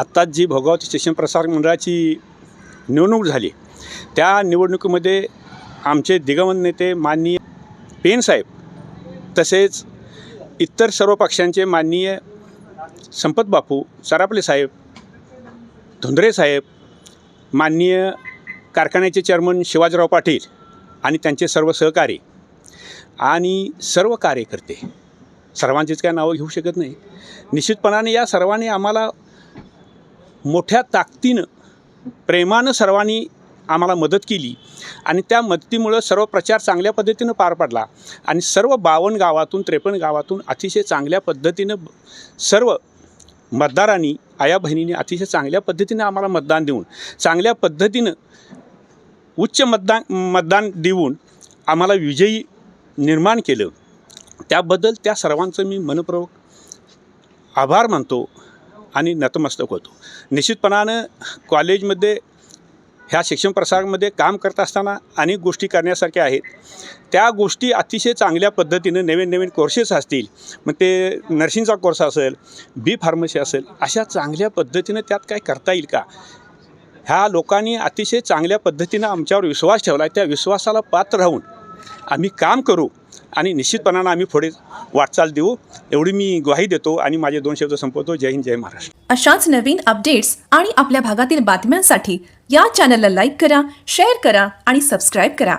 आत्ताच जी भोगावती शिक्षण प्रसार मंडळाची निवडणूक झाली त्या निवडणुकीमध्ये आमचे दिगंत नेते माननीय पेनसाहेब तसेच इतर सर्व पक्षांचे माननीय संपत बापू सरापले साहेब धुंद्रे साहेब माननीय कारखान्याचे चेअरमन शिवाजीराव पाटील आणि त्यांचे सर्व सहकारी आणि सर्व कार्यकर्ते. सर्वांचीच काय नावं घेऊ शकत नाही. निश्चितपणाने या सर्वांनी आम्हाला मोठ्या ताकदीनं प्रेमानं सर्वांनी आम्हाला मदत केली. आणि त्या मदतीमुळं सर्व प्रचार चांगल्या पद्धतीनं पार पडला. आणि सर्व बावन्न गावातून त्रेपन्न गावातून अतिशय चांगल्या पद्धतीनं सर्व मतदारांनी आया बहिणींनी अतिशय चांगल्या पद्धतीनं आम्हाला मतदान देऊन चांगल्या पद्धतीनं उच्च मतदान मतदान देऊन आम्हाला विजयी निर्माण केलं. त्याबद्दल त्या सर्वांचं मी मनपूर्वक आभार मानतो. आणि नतमस्तक होतो. निश्चितपणानं कॉलेजमध्ये ह्या शिक्षण प्रसारामध्ये काम करत असताना अनेक गोष्टी करण्यासारख्या आहेत. त्या गोष्टी अतिशय चांगल्या पद्धतीनं नवीन नवीन कोर्सेस असतील. मग ते नर्सिंगचा कोर्स असेल बी फार्मसी असेल अशा चांगल्या पद्धतीनं त्यात काय करता येईल का? ह्या लोकांनी अतिशय चांगल्या पद्धतीनं आमच्यावर विश्वास ठेवला आहे त्या विश्वासाला पात्र राहून आम्ही काम करू आणि निश्चितपणानं आम्ही पुढे वाटचाल देऊ. एवढी मी ग्वाही देतो आणि माझे दोन शब्द संपवतो. जय हिंद जय महाराष्ट्र. अशाच नवीन अपडेट्स आणि आपल्या भागातील बातम्यांसाठी या चॅनलला लाईक करा शेअर करा आणि सबस्क्राईब करा.